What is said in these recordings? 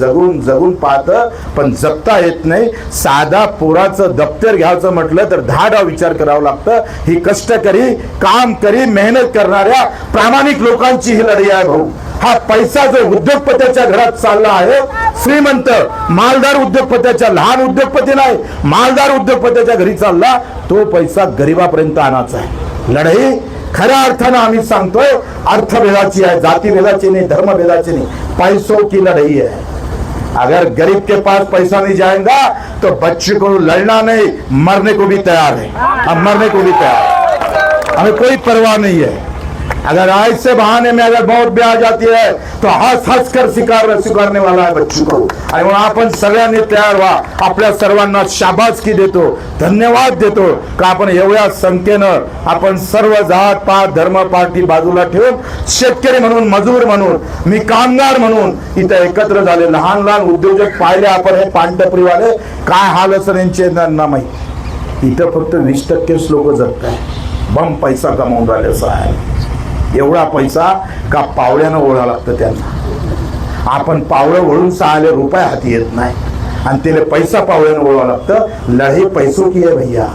जगून जगून पाहतं पण जगता येत नाही. साधा पोराचं दप्तर घ्यायचं म्हटलं तर दहा डाव विचार करावा लागतं. ही कष्टकरी काम करी मेहनत करणाऱ्या प्रामाणिक लोकांची ही लढाई आहे भाऊ. हा पैसा जो उद्योगपत्याच्या घरात चालला आहे श्रीमंत मालदार उद्योगपत्याच्या लहान उद्योगपती नाही मालदार उद्योगपत्याच्या घरी चालला तो पैसा गरिबापर्यंत आणायचा आहे. लढाई खऱ्या अर्थानं आम्ही सांगतोय अर्थभेदाची आहे जातीभेदाची नाही धर्मभेदाची नाही. पैसो की लढाई आहे. अगर गरीब के पास पैसा नहीं जाएगा तो बच्चे को लड़ना नहीं मरने को भी तैयार है। अब मरने को भी तैयार है। हमें कोई परवाह नहीं है। अगर ऐसे बहाने में अगर मौत भी आ जाती है तो हस हस कर स्वीकार स्वीकारने वाला है बच्चू को। आणि म्हणून आपण सगळ्यांनी तयार व्हा आपल्या सर्वांना शाबासकी देतो धन्यवाद देतो का आपण एवढ्या संख्येनं आपण सर्व जात पात धर्म पार्टी बाजूला ठेवून शेतकरी म्हणून मजूर म्हणून मी कामगार म्हणून इथं एकत्र झाले. लहान लहान उद्योजक पाहिले आपण हे पानटपरीवाले काय हाल असं यांचे ना माहिती? इथं फक्त वीस टक्केच लोक जगत आहे बम पैसा कमावून राहिले असं आहे एवढा पैसा का पावड्यानं ओढा लागतं त्यांना? आपण पावडं वळून सहाले रुपये हाती येत नाही. आणि त्याला पैसा पावड्यानं ओढावं लागतं. लढे पैसो की है भैया.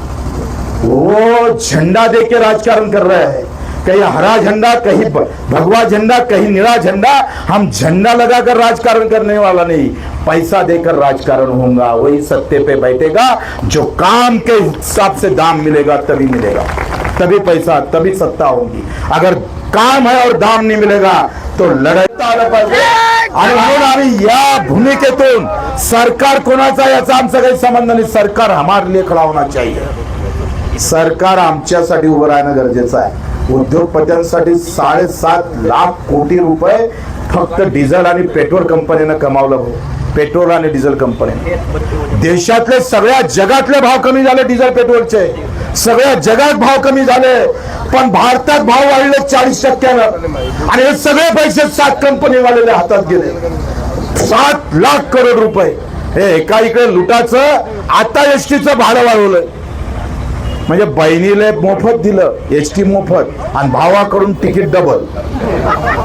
वो झंडा दे के राजकारण कर रहे हैं. कहीं हरा झंडा कहीं भगवा झंडा कहीं निरा झंडा हम झंडा लगाकर राजकारण करने वाला नहीं. पैसा देकर राजकारण होगा वही सत्ते पे बैठेगा. जो काम के हिसाब से दाम मिलेगा तभी मिलेगा. तभी पैसा तभी सत्ता होगी। अगर काम है और दाम नहीं मिलेगा तो लढाईता आलं पाहिजे आणि म्हणून आम्ही या भूमिकेतून सरकार कोणाचा याचा आमचा काही संबंध नाही. सरकार हमारे लिए खडा होना चाहिए. सरकार आमच्यासाठी उभं राहणं गरजेचं आहे. उद्योगपत्यांसाठी साडेसात लाख कोटी रुपये फक्त डिझेल आणि पेट्रोल कंपनीनं कमावलं भाऊ. पेट्रोल आणि डिझेल कंपनी देशातले सगळ्या जगातले भाव कमी झाले डिझेल पेट्रोलचे. सगळ्या जगात भाव कमी झाले पण भारतात भाव वाढले चाळीस टक्क्यानं. आणि हे सगळे पैसे सात कंपनी वालेल्या हातात गेले. सात लाख करोड रुपये. हे एका इकडे लुटाचं आता एस टीचं भाडं वाढवलंय म्हणजे बहिणीला मोफत दिलं एस टी मोफत आणि भावाकडून तिकीट डबल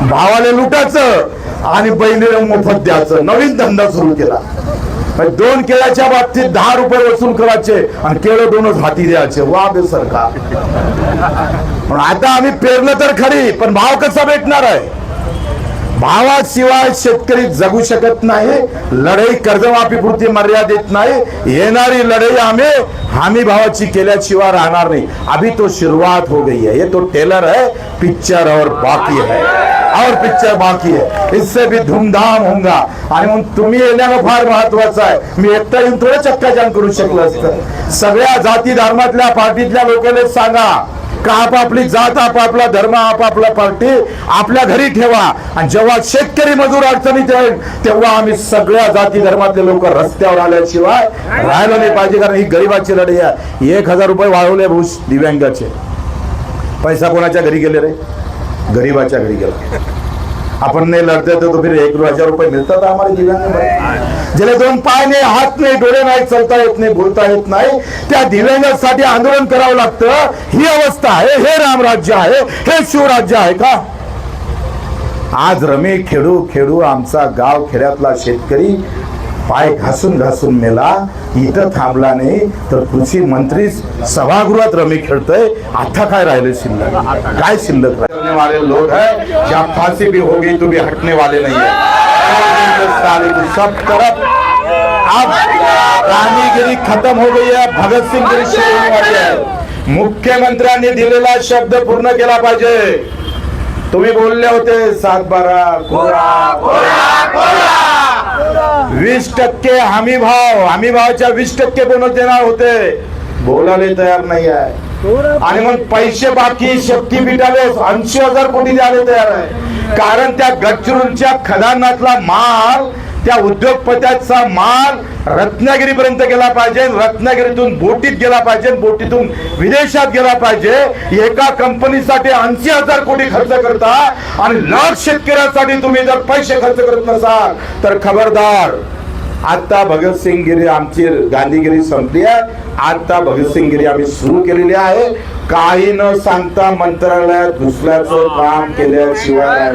भावाला लुटायचं आणि बहिणीला मोफत द्यायचं. नवीन धंदा सुरू केला. दोन केळ्याच्या बाबतीत दहा रुपये वसूल करायचे आणि केळं दोनच हाती द्यायचे. वा बे सरकार. पण आता आम्ही पेरलं तर खरी पण भाव कसा भेटणार आहे? भावाशिवाय शेतकरी जगू शकत नाही लढाई कर्जमाफी पुरती मर्यादित नाही येणारी लढाई आम्ही हमी भावाची केल्याशिवाय राहणार नाही. अभी तो सुरुवात हो गई है. ये तो टेलर है पिक्चर और बाकी है. और पिक्चर बाकी है। इससे भी धूमधाम होगा आणि मग तुम्ही येण्यानं फार महत्वाचं आहे. मी एकटा येऊन थोडं चक्काजाम करू शकलो असतं. सगळ्या जाती धर्मातल्या पार्टीतल्या लोकांना सांगा. का आपापली जात आपापला धर्म आपापला पार्टी आपल्या घरी ठेवा. आणि जेव्हा शेतकरी मजूर अडचणीत येईल तेव्हा आम्ही सगळ्या जाती धर्मातले लोक रस्त्यावर आल्याशिवाय राहिलं नाही पाहिजे कारण ही गरीबाची लढाई आहे. एक हजार रुपये वाढवले भूष दिव्यांगाचे. पैसा कोणाच्या घरी गेले रे? गरीबाच्या घरी गेला. आपण नाही लढते तो, तो फिर एक हजार रुपये मिळतात हमारे दिव्यांग भाई ज्याला दोन पाय नाही हात नाही डोळे नाही चालता येत नाही बोलता येत नाही त्या दिव्यांगासाठी आंदोलन करावं लागतं. ही अवस्था आहे हे रामराज्य आहे हे शिवराज्य आहे का? आज रमे खेडू खेडू आमचा गाव खेड्यातला शेतकरी पाय घासून घासून मेला. इथं थांबला नाही तर कृषी मंत्री सभागृहात रमी खेळतोय. आता काय राहिले शिल्लक? काय शिल्लक करने वाले लोग हैं क्या फांसी भी होगी तो भी हटने वाले नहीं है. सब तरफ अब रानीगिरी खत्म हो गई है भगत सिंह गिरी शुरू होने वाली है. मुख्यमंत्र्यांनी दिलेला शब्द पूर्ण केला पाहिजे. तुम्ही बोलले होते सात बारा कोरा वीस टक्के हमी भाव हमी भावाच्या वीस टक्के बोनस देणार होते. बोलायला तयार नाही आहे आणि मग पैसे बाकी शक्तीपीठाले ऐंशी हजार कोटी द्यायला तयार आहे. कारण त्या गडचिरोलीच्या खदानातला माल त्या उद्योगपत्याचा माल रत्नागिरीपर्यंत गेला पाहिजे रत्नागिरीतून बोटीत गेला पाहिजे बोटीतून विदेशात गेला पाहिजे. एका कंपनीसाठी ऐंशी हजार कोटी खर्च करता आणि लाख शेतकऱ्यांसाठी तुम्ही जर पैसे खर्च करत नसाल तर खबरदार आता भगतसिंग गिरी आमची गांधीगिरी संपली आहे. आता भगतसिंग गिरी आम्ही सुरू केलेली आहे. काही न सांगता मंत्रालयात घुसल्याचं काम केल्याशिवाय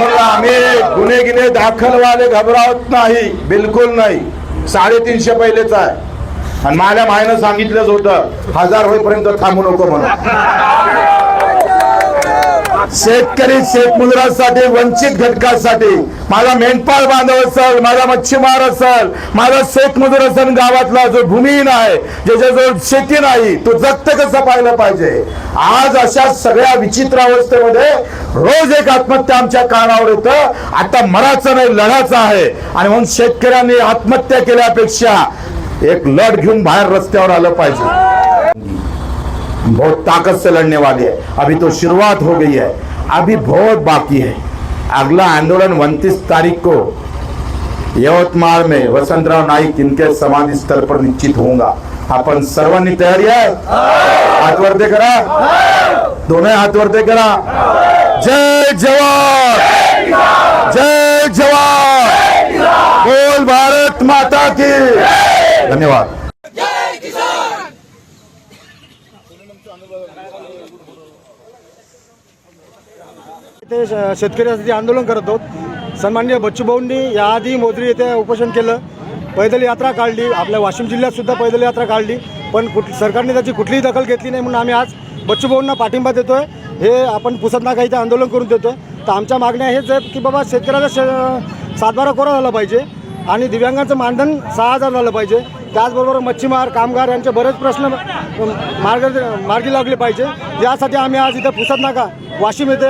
म्हणून आम्ही गुन्हे गिन्हे दाखलवाले घबरावत नाही. बिलकुल नाही. साडेतीनशे पहिलेच आहे. आणि माझ्या मायनं सांगितलंच होतं हजार होईपर्यंत थांबू नको म्हणून. शेतकरी शेतमजुरांसाठी वंचित घटकासाठी. माझा मेंढपाळ बांधव असेल माझा मच्छीमार असेल माझा शेतमजूर असेल गावातला जो भूमिहीन आहे ज्याच्याजवळ शेती नाही तो जगत कसं पाहिलं पाहिजे? आज अशा सगळ्या विचित्र अवस्थेमध्ये रोज एक आत्महत्या आमच्या कानावर येतं. आता मराचं नाही लढाचं आहे. आणि म्हणून शेतकऱ्यांनी आत्महत्या केल्यापेक्षा एक लढ घेऊन बाहेर रस्त्यावर आलं पाहिजे. बहुत ताकत से लड़ने वाली है। अभी तो शुरुआत हो गई है। अभी बहुत बाकी है। अगला आंदोलन 29 तारीख को यवतमाळ में वसंतराव नाईक इनके समाधि स्थल पर निश्चित होऊँगा। आपण सर्वांनी तयारी आहे हात वरते करा। दोन्ही हात वरते करा। जय जवान। जय जवान। बोल भारत माता की। धन्यवाद। ते श- शेतकऱ्यासाठी आंदोलन करत आहोत सन्माननीय बच्चूभाऊंनी याआधी मोदरी येथे उपोषण केलं. पैदल यात्रा काढली. आपल्या वाशिम जिल्ह्यात सुद्धा पैदल यात्रा काढली. पण कुठ सरकारने त्याची कुठलीही दखल घेतली नाही म्हणून आम्ही आज बच्चूभाऊंना पाठिंबा देतोय. हे आपण पुसत नाका इथे आंदोलन करून देतोय. तर आमच्या मागण्या हेच आहेत की बाबा शेतकऱ्याला श सातबारा कोरा झाला पाहिजे. आणि दिव्यांगाचं मानधन सहा हजार झालं पाहिजे. त्याचबरोबर मच्छीमार कामगार यांचे बरेच प्रश्न मार्ग मार्गी लागले पाहिजे. यासाठी आम्ही आज इथे पुसत नाका वाशिम येथे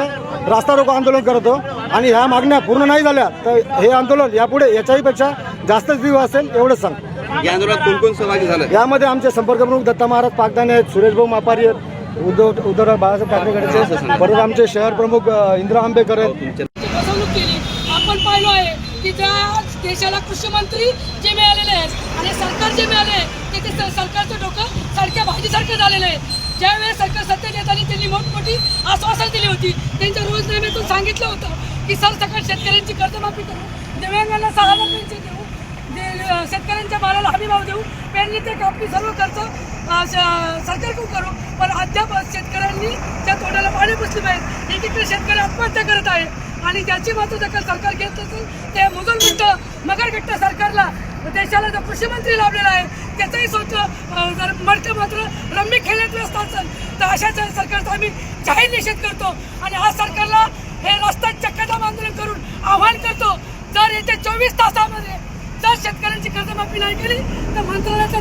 रास्ता रोको आंदोलन करतो आणि ह्या मागण्या पूर्ण नाही झाल्या तर हे आंदोलन यापुढे याच्याही पेक्षा जास्तच दिवस असेल एवढंच सांग या आंदोलनात कोण कोण सहभागी झालं? यामध्ये आमचे संपर्क प्रमुख दत्ता महाराज पागदाने आहेत सुरेश भाऊ मापारी आहेत उद्धव उद्धवराव बाळासाहेब ठाकरेकडचे परत आमचे शहर प्रमुख इंदिरा आंबेकर आहेत ची फसवणूक केली आपण पाहिलो आहे की त्या देशाला कृषी मंत्री जे मिळालेले आहेत आणि सरकार जे मिळाले आहे, ते ते सरकारचं डोकं सारख्या भाजीसारखं झालेलं आहे. ज्यावेळेस सरकार सत्तेत येताना त्यांनी मोठमोठी आश्वासन दिली होती. त्यांच्या रोजनाम्यातून सांगितलं होतं की सर सरसकट शेतकऱ्यांची कर्जमाफी करू दिव्यांगांना सहा हजार पेन्शन देऊ शेतकऱ्यांच्या मालाला हमी भाव देऊ पेरणी ते कापणी सर्व खर्च सरकारकडून करू पण अद्याप शेतकऱ्यांनी त्या तोंडाला पाणी बसले पाहिजे. एकीकडे शेतकरी आत्महत्या करत आहे आणि ज्याची मात्र दखल सरकार घेत असेल ते मुजलगुट्ट मगरगट्ट सरकारला देशाला जो कृषीमंत्री लाभलेला आहे त्याचंही स्वतः जर मडकं मात्र रम्मी खेळत व्यस्त असेल तर अशाच सरकारचा आम्ही जाहीर निषेध करतो आणि आज सरकारला हे रस्त्यात चक्काजाम आंदोलन करून आव्हान करतो. जर येत्या चोवीस तासामध्ये जर शेतकऱ्यांची कर्जमाफी नाही केली तर मंत्रालयाचा